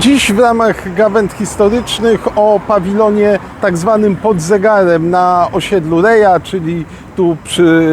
Dziś w ramach gawęd historycznych o pawilonie tak zwanym pod zegarem na osiedlu Reja, czyli tu przy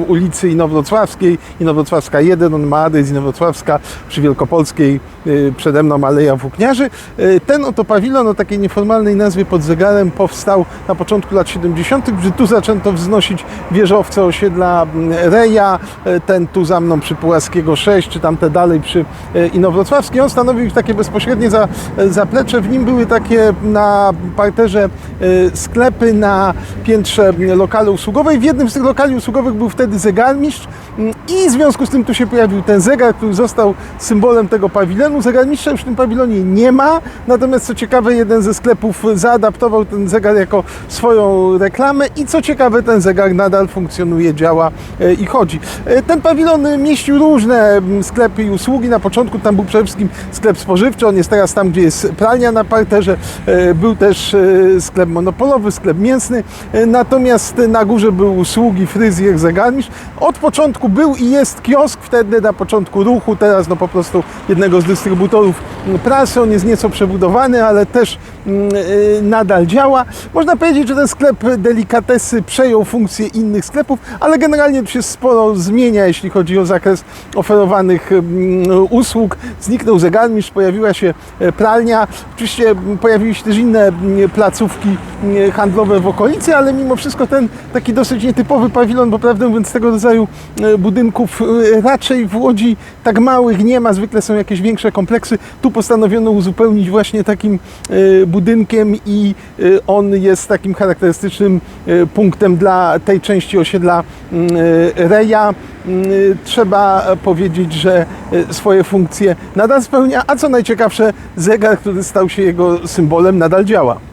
e, ulicy Inowrocławskiej, Inowrocławska 1, on ma adres Inowrocławska przy Wielkopolskiej, e, przede mną Aleja Włókniarzy. E, Ten oto pawilon o takiej nieformalnej nazwie pod zegarem powstał na początku lat 70., gdy tu zaczęto wznosić wieżowce osiedla m, Reja, ten tu za mną przy Pułaskiego 6, czy tamte dalej przy Inowrocławskiej. On stanowił takie bezpośrednie za, e, zaplecze. W nim były takie na parterze e, sklepy, na piętrze m, lokale usługowe. I w jednym z tych lokali usługowych był wtedy zegarmistrz m, i w związku z tym tu się pojawił ten zegar, który został symbolem tego pawilonu. Zegarmistrza już w tym pawilonie nie ma, natomiast co ciekawe, jeden ze sklepów zaadaptował ten zegar jako swoją reklamę i co ciekawe, ten zegar nadal funkcjonuje, działa e, i chodzi. E, Ten pawilon mieścił różne m, sklepy i usługi. Na początku tam był przede wszystkim sklep spożywczy, on jest teraz tam, gdzie jest pralnia na parterze. E, Był też e, sklep monopolowy, sklep mięsny, E, natomiast na górze były usługi, fryzjer, zegarmistrz. Od początku był i jest kiosk, wtedy na początku ruchu, teraz no po prostu jednego z dystrybutorów prasy. On jest nieco przebudowany, ale też mm, e, nadal działa. Można powiedzieć, że ten sklep delikatesy przejął funkcję innych sklepów, ale generalnie się sporo zmienia, jeśli chodzi o zakres oferowanych mm, usług. Zniknął zegarmistrz, pojawiła się e, pralnia. Oczywiście m, pojawiły się też inne placówki handlowe w okolicy, ale mimo wszystko ten taki dosyć nietypowy pawilon, bo prawdę mówiąc tego rodzaju e, budynków e, raczej w Łodzi tak małych nie ma, zwykle są jakieś większe kompleksy. Tu postanowiono uzupełnić właśnie takim e, budynkiem i on jest takim charakterystycznym punktem dla tej części osiedla mm, Reja. Mm, Trzeba powiedzieć, że swoje funkcje nadal spełnia, a co najciekawsze, zegar, który stał się jego symbolem, nadal działa.